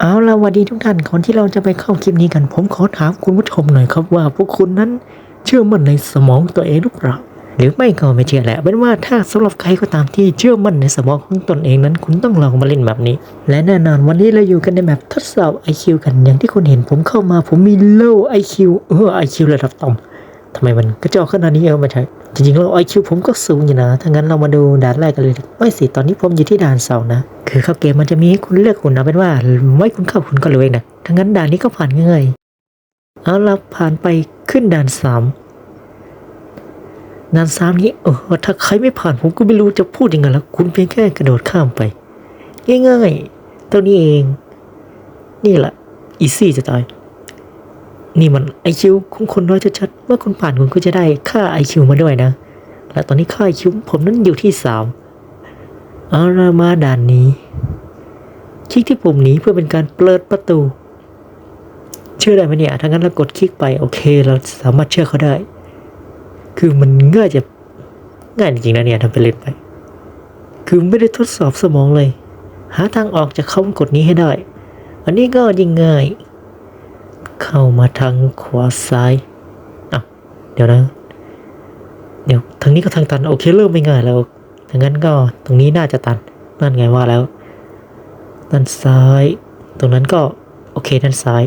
เอาละสวัสดีทุกท่านก่อนที่เราจะไปเข้าคลิปนี้กัน ผมขอถามคุณผู้ชมหน่อยครับว่าพวกคุณนั้นเชื่อมั่นในสมองตัวเองหรือเปล่าหรือไม่ก็ไม่เชื่อแหละเป็นว่าถ้าสำหรับใครก็ตามที่เชื่อมั่นในสมองของตนเองนั้น คุณต้องลองมาเล่นแบบนี้ และแน่นอนวันนี้เราอยู่กันในแบบทดสอบ IQ กันอย่างที่คุณเห็นผมเข้ามา ผมมี low IQ เออ IQ ระดับต่ำทำไมมันกระจอกขนาดนี้เออไม่ใช่ จริงๆแล้ว IQ ผมก็สูงอยู่นะ ถ้างั้นเรามาดูด่านแรกกันเลยไม่สิ ตอนนี้ผมอยู่ที่ด่านสองนะ คือเข้าเกมมันจะมีให้คุณเลือกหุ่นเอาเป็นว่าไม่คุณเข้าคุณก็เลยนะถ้างั้นด่านนี้ก็ผ่านง่ายเอาละผ่านไปขึ้นด่านสามด่านสามนี้เออถ้าใครไม่ผ่านผมก็ไม่รู้จะพูดยังไงแล้วคุณเพียงแค่กระโดดข้ามไป ง่ายๆตัวนี้เอง นี่แหละอีซี่จะตาย นี่มันไอคิวของคนน้อยชัดๆเมื่อคุณผ่านคุณก็จะได้ค่าไอคิวมาด้วยนะ และตอนนี้ค่าไอคิวผมนั้นอยู่ที่สามเอาละมาด่านนี้ คลิกที่ปุ่มนี้เพื่อเป็นการเปิดประตู เชื่อได้ไหมเนี่ยถ้างั้นเรากดคลิกไปโอเค เราสามารถเชื่อเขาได้ คือมันง่ายจะง่ายจริงๆนะเนี่ยทำไปเล่นไป คือไม่ได้ทดสอบสมองเลย หาทางออกจากคำกดนี้ให้ได้ อันนี้ก็ยิ่งง่าย เข้ามาทางขวาซ้ายอะเดี๋ยวนะ เดี๋ยวทางนี้ก็ทางตัน โอเคเริ่มไม่ง่ายแล้วถ้างั้นก็ตรงนี้น่าจะตัน นั่นไงว่าแล้ว ด้านซ้าย ตรงนั้นก็โอเคด้านซ้าย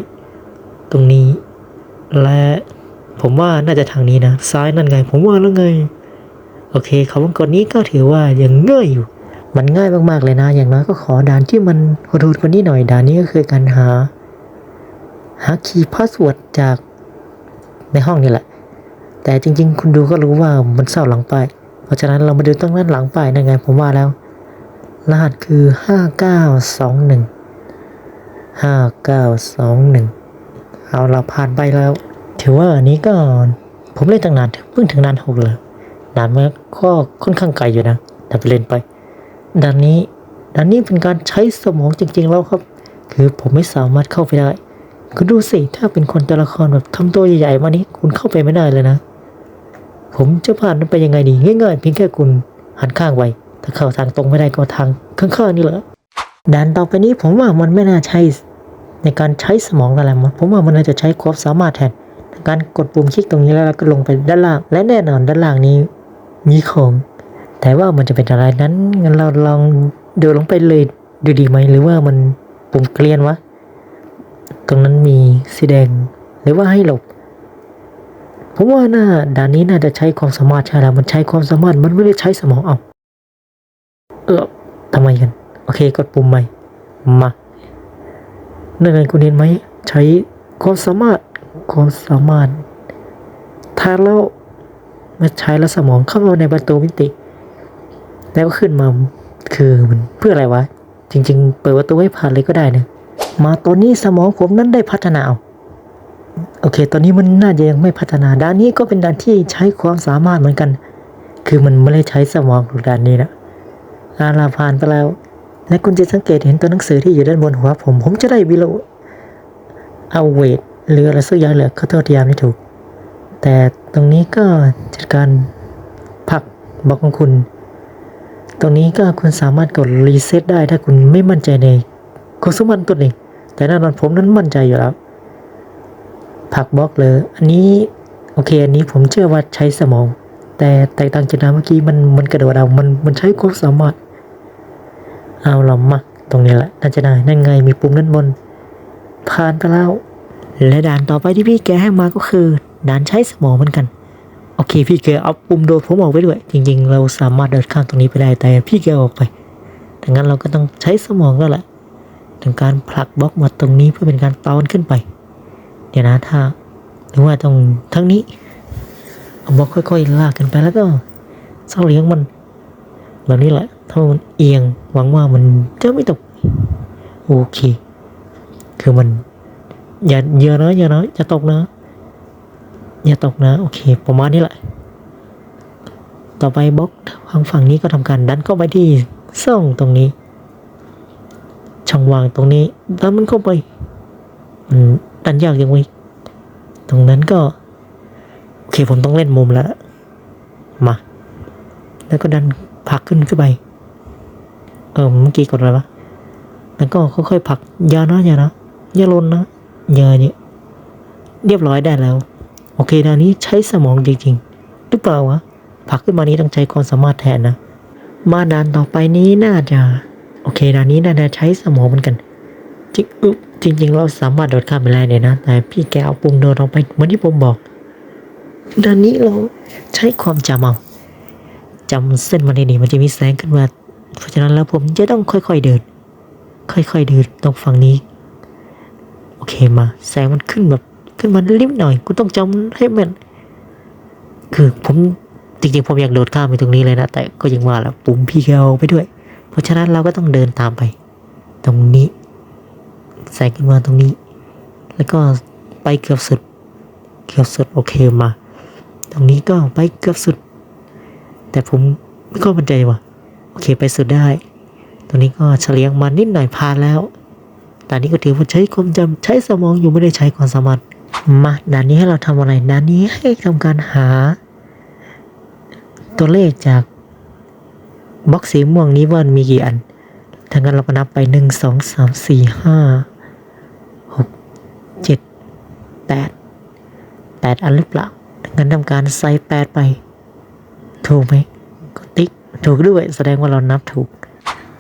ตรงนี้ และผมว่าน่าจะทางนี้นะ ซ้ายนั่นไง ผมว่าแล้วไง โอเคคำว่ากดนี้ก็ถือว่ายังง่ายอยู่ มันง่ายมากๆเลยนะ อย่างน้อยก็ขอด่านที่มันโหดๆกว่านี้หน่อย ด่านนี้ก็คือการหา หาคีย์พาสเวิร์ดจากในห้องนี่แหละ แต่จริง ๆ คุณดูก็รู้ว่ามันเศร้าหลังป้ายเพราะฉะนั้นเรามาดูตรงนั้นหลังป้ายนั่นไงผมว่าแล้ว รหัสคือห้าเก้าสองหนึ่งห้าเก้าสองหนึ่งเอาเราผ่านไปแล้ว ถือว่าอันนี้ก็ผมเล่นตั้งนานเพิ่งถึงด่านหกเลยด่านมันก็ค่อนข้างไกลอยู่นะแต่ไปเล่นไปด่านนี้ด่านนี้เป็นการใช้สมองจริง ๆ แล้วครับ คือผมไม่สามารถเข้าไปได้ คุณดูสิ ถ้าเป็นคนตัวละครแบบทำตัวใหญ่ๆมานี้คุณเข้าไปไม่ได้เลยนะ ผมจะผ่านมันไปยังไงดี ง่ายๆเพียงแค่คุณหันข้างไว้ ถ้าเข้าทางตรงไม่ได้ก็ทางข้างๆนี่แหละด่านต่อไปนี้ผมว่ามันไม่น่าใช่ในการใช้สมองอะไรมั้งผมว่ามันน่าจะใช้ความสามารถแทนการกดปุ่มคลิกตรงนี้แล้วเราก็ลงไปด้านล่าง และแน่นอนด้านล่างนี้ มีของ แต่ว่ามันจะเป็นอะไรนั้นงั้นเราลองเดินลงไปเลยดูดีไหมหรือว่ามันปุ่มเกลียนวะ ตรงนั้นมีสีแดงหรือว่าให้หลบผมว่าน่าด่านนี้น่าจะใช้ความสามารถใช่แล้วมันใช้ความสามารถมันไม่ได้ใช้สมองเอาเออทำไมกัน โอเคกดปุ่มใหม่มานั่นไงคุณเห็นไหมใช้ความสามารถความสามารถถ้าเรามาใช้แล้วสมองเข้ามาในประตูมิติ แล้วก็ขึ้นมาคือมันเพื่ออะไรวะ จริง ๆ เปิดประตูให้ผ่านเลยก็ได้นะ มาตอนนี้สมองผมนั้นได้พัฒนาโอเค ตอนนี้มันน่าจะยังไม่พัฒนา ด้านนี้ก็เป็นด้านที่ใช้ความสามารถเหมือนกัน คือมันไม่ได้ใช้สมองด้านนี้นะอาลาผ่านไปแล้ว และคุณจะสังเกตเห็นตัวหนังสือที่อยู่ด้านบนหัวผม ผมจะได้วิโลเอาเวทหรืออะไรสักอย่างเหลือขอโทษทียามไม่ถูก แต่ตรงนี้ก็จัดการผักบอกของคุณ ตรงนี้ก็คุณสามารถกดรีเซ็ตได้ถ้าคุณไม่มั่นใจในคุณสมบัติตัวเอง แต่แน่นอนผมนั้นมั่นใจอยู่แล้วผักบล็อกเลยอันนี้โอเค อันนี้ผมเชื่อว่าใช้สมอง แต่แตกต่างจากน้ำเมื่อกี้มันมันกระโดดเอา มันมันใช้ความสามารถ เอาเรามาตรงนี้แหละน่าจะได้นั่นไงมีปุ่มด้านบน ผ่านไปแล้ว และด่านต่อไปที่พี่แกให้มาก็คือ ด่านใช้สมองเหมือนกัน โอเค พี่แกเอาปุ่มโดดผมออกไปด้วย จริง ๆ เราสามารถเดินข้ามตรงนี้ไปได้แต่พี่แกออกไปดังนั้นเราก็ต้องใช้สมองแล้วแหละ ถึงการผลักบล็อกมาตรงนี้เพื่อเป็นการตอนขึ้นไป เดี๋ยวนะถ้าหรือว่าตรงทั้งนี้เอาบล็อกค่อยๆลากขึ้นไปแล้วก็เสาเลี้ยงมันแบบนี้แหละถ้ามันเอียงหวังว่ามันจะไม่ตกโอเค คือมันอย่าเยอะนะอย่านะจะตกนะ อย่าตกนะ โอเค ประมาณนี้แหละ ต่อไปบล็อกทางฝั่งนี้ก็ทำการดันเข้าไปที่ซ่องตรงนี้ ช่องว่างตรงนี้ดันมันเข้าไปมันดันยากยังไงตรงนั้นก็ โอเคผมต้องเล่นมุมแล้วมา แล้วก็ดันผักขึ้นขึ้นไป เออเมื่อกี้กดอะไรวะแล้วก็ค่อยๆผักยานะยานะยาลนนะยาเนี่ยเรียบร้อยได้แล้ว โอเคดานนี้ใช้สมองจริงๆหรือเปล่าวะผักขึ้นมานี้ต้องใช้ความสามารถแทนนะ มาด่านต่อไปนี้น่าจะ โอเคด่านนี้น่าจะใช้สมองเหมือนกัน จริงอึจริง ๆ เราสามารถโดดข้ามไปได้เลยนะ แต่พี่แกเอาปุ่มโดดลงไปเหมือนที่ผมบอกด่านนี้เราใช้ความจำเอาจำเส้นมันดีๆมันจะมีแสงขึ้นมา เพราะฉะนั้นแล้วผมจะต้องค่อย ๆเดิน ค่อยๆเดินตรงฝั่งนี้ โอเคมาแสงมันขึ้นแบบขึ้นมาลิบหน่อยกูต้องจำให้มันคือผมจริงๆผมอยากโดดข้ามไปตรงนี้เลยนะ แต่ก็ยังว่าแหละปุ่มพี่แกเอาไปด้วย เพราะฉะนั้นเราก็ต้องเดินตามไป ตรงนี้ ใส่ขึ้นมาตรงนี้ แล้วก็ไปเกือบสุด เกือบสุดโอเคมา ตรงนี้ก็ไปเกือบสุด แต่ผมไม่ค่อยมั่นใจว่ะโอเคไปสุดได้ ตรงนี้ก็เฉลียงมานิดหน่อยผ่านแล้วด่านนี้ก็ถือว่าใช้ความจำใช้สมองอยู่ไม่ได้ใช้ความสามารถมาด่านนี้ให้เราทำอะไรด่านนี้ให้ทำการหา ตัวเลขจาก บล็อกสีม่วงนี้ว่ามีกี่อันถ้างั้นเราก็นับไปหนึ่งสองสามสี่ห้าหกเจ็ดแปดแปดอันหรือเปล่าถ้างั้นทำการใส่แปดไป ถูกไหมก็ติ๊กถูกด้วยแสดงว่าเรานับถูก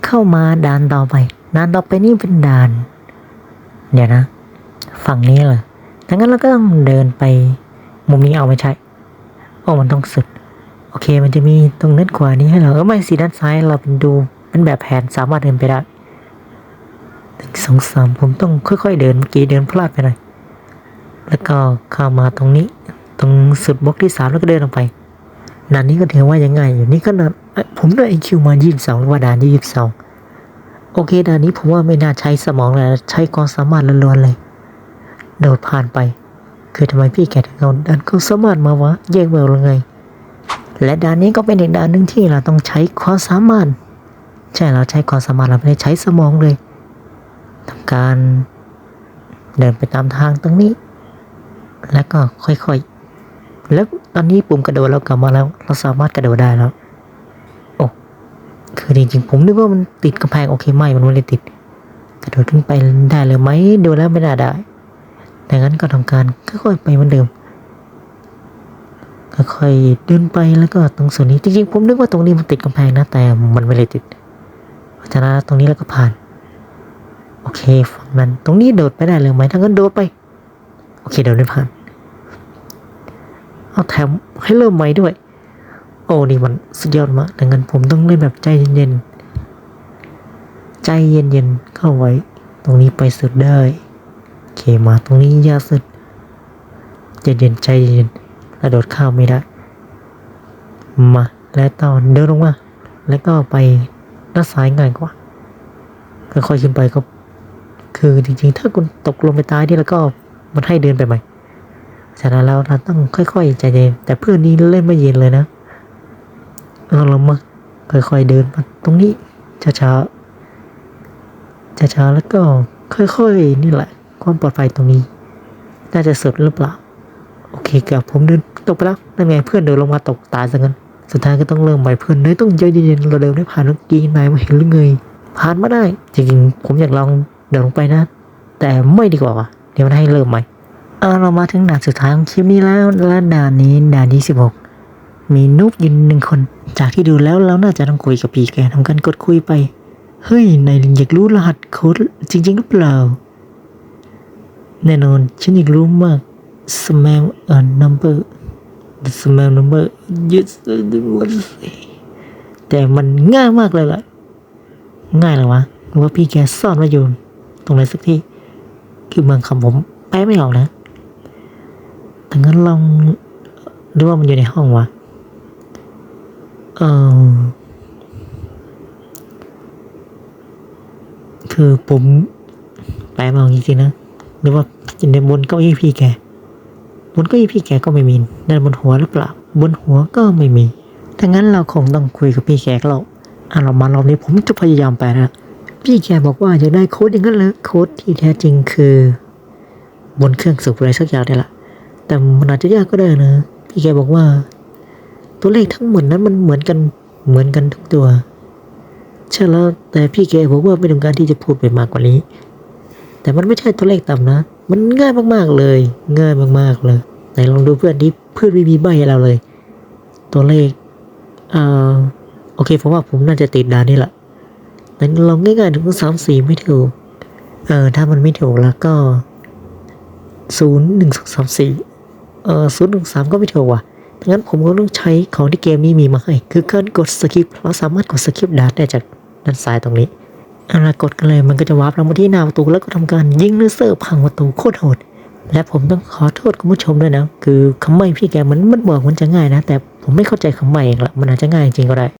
เข้ามาด่านต่อไปด่านต่อไปนี่เป็นด่าน เดี๋ยวนะ ฝั่งนี้เหรอถ้างั้นเราก็ต้องเดินไป มุมนี้เอาไม่ใช่โอ้มันต้องสุด โอเค มันจะมีตรงนั้นขวานี้ให้เราก็ไม่สีด้านซ้ายเราเป็นดูเป็นแบบแผนสามารถเดินไปได้หนึ่งสองสามผมต้องค่อยๆเดินเมื่อกี้เดินพลาดไปหน่อยแล้วก็เข้ามาตรงนี้ ตรงสุดบล็อกที่สามแล้วก็เดินลงไปด่านนี้ก็ถือว่ายังไงอยู่นี่ก็นะเอ้ยผมได้ไอคิวมายี่สิบสองหรือว่าด่านยี่สิบสองโอเคด่านนี้ผมว่าไม่น่าใช้สมองเลยใช้ความสามารถล้วนๆเลย โดดผ่านไป คือทำไมพี่แกถึงเอาดันเขาสามารถมาวะแยกเวลหรือไง และด่านนี้ก็เป็นอีกด่านหนึ่งที่เราต้องใช้ความสามารถ ใช่เราใช้ความสามารถเราไม่ได้ใช้สมองเลยทำการเดินไปตามทางตรงนี้ แล้วก็ค่อยๆ แล้วตอนนี้ปุ่มกระโดดเรากลับมาแล้ว เราสามารถกระโดดได้แล้ว โอ้ คือจริงๆผมนึกว่ามันติดกำแพงโอเคไม่ มันไม่ได้ติด กระโดดขึ้นไปได้เลยไหมดูแล้วไม่น่าได้ดังนั้นก็ทำการค่อยๆไปเหมือนเดิม ค่อยๆเดินไปแล้วก็ตรงส่วนนี้จริงๆผมนึกว่าตรงนี้มันติดกำแพงนะแต่มันไม่ได้ติดเพราะฉะนั้นตรงนี้เราก็ผ่าน โอเคฝั่งนั้นตรงนี้โดดไปได้เลยไหมถ้างั้นโดดไป โอเคเดินได้ผ่านเอาแถมให้เริ่มใหม่ด้วย โอ้นี่มันสุดยอดมากดังนั้นผมต้องเล่นแบบใจเย็นๆใจเย็นๆเข้าไว้ ตรงนี้ไปสุดได้โอเคมาตรงนี้ยากสุดใจเย็นใจเย็น กระโดดข้ามไม่ได้ มาและตอนเดินลงมาแล้วก็ไปด้านซ้ายง่ายกว่าค่อยๆขึ้นไปก็คือจริงๆ ถ้าคุณตกลงไปตายนี่แล้วก็มันให้เดินไปใหม่ฉะนั้นแล้วเราต้องค่อยๆใจเย็นแต่เพื่อนนี้เล่นไม่เย็นเลยนะเอาเรามาค่อยๆเดินมาตรงนี้ช้าๆช้าๆแล้วก็ค่อยๆนี่แหละ ความปลอดภัยตรงนี้ น่าจะสุดหรือเปล่า โอเคกับผมเดิน ตกไปแล้วนั่นไงเพื่อนเดินลงมาตกตายซะงั้นสุดท้ายก็ต้องเริ่มใหม่เพื่อนเลยต้องใจเย็นๆเราเดินได้ผ่านเมื่อกี้นายมาเห็นหรือไงผ่านมาได้ จริงๆ ผมอยากลองเดินลงไปนะ แต่ไม่ดีกว่าวะเดี๋ยวมันให้เริ่มใหม่เออเรามาถึงด่านสุดท้ายของคลิปนี้แล้วและด่านนี้ด่านที่สิบหกมีนุบยืนหนึ่งคน จากที่ดูแล้วเราน่าจะต้องคุยกับปีแกทำการกดคุยไปเฮ้ยนายอยากรู้รหัสโค้ดจริงๆหรือเปล่า แน่นอนฉันอยากรู้มาก smell a number smell number yes แต่มันง่ายมากเลยล่ะ ง่ายเลยวะหรือว่าพี่แกซ่อนไว้อยู่ตรงไหนสักที่ คือบางคำผมแปลไม่ออกนะแต่งั้นลองดูว่ามันอยู่ในห้องวะเออคือผมแปลไม่ออกจริงๆนะหรือว่าจินในบนเก้าอี้พี่แก บนเก้าอี้พี่แกก็ไม่มีนั่นบนหัวหรือเปล่า บนหัวก็ไม่มีถ้างั้นเราคงต้องคุยกับพี่แกเราอะเรามารอบนี้ผมจะพยายามแปนะพี่แกบอกว่าอยากได้โค้ดอย่างนั้นเลยโค้ดที่แท้จริงคือ บนเครื่องสูบอะไรสักอย่างนี่แหละแต่มันอาจจะยากก็ได้นะพี่แกบอกว่า ตัวเลขทั้งหมดนั้นมันเหมือนกันเหมือนกันทุกตัวใช่แล้วแต่พี่แกบอกว่าไม่ต้องการที่จะพูดไปมากกว่านี้ แต่มันไม่ใช่ตัวเลขต่ำนะ มันง่ายมากๆเลย ง่ายมากๆเลยไหนลองดูเพื่อนดิเพื่อนไม่มีใบให้เราเลย ตัวเลขเอ่อโอเคผมว่าผมน่าจะติดดานนี่แหละแต่ลองง่ายๆถึงสามสี่ไม่ถูกเออถ้ามันไม่ถูกแล้วก็ศูนย์หนึ่งสองสามสี่เออศูนย์หนึ่งสามก็ไม่ถูกว่ะงั้นผมก็ต้องใช้ของที่เกมนี้มีมาให้ คือการกดสกิปเราสามารถกดสกิปดาร์ได้จากด้านซ้ายตรงนี้ อาละกดกันเลยมันก็จะวาร์ปเรามาที่หน้าประตูแล้วก็ทำการยิงเลเซอร์พังประตูโคตรโหด และผมต้องขอโทษคุณผู้ชมด้วยนะ คือคำใหม่พี่แกมันมันบอกมันจะง่ายนะ แต่ผมไม่เข้าใจคำใหม่เองละมันอาจจะง่ายจริงก็ได้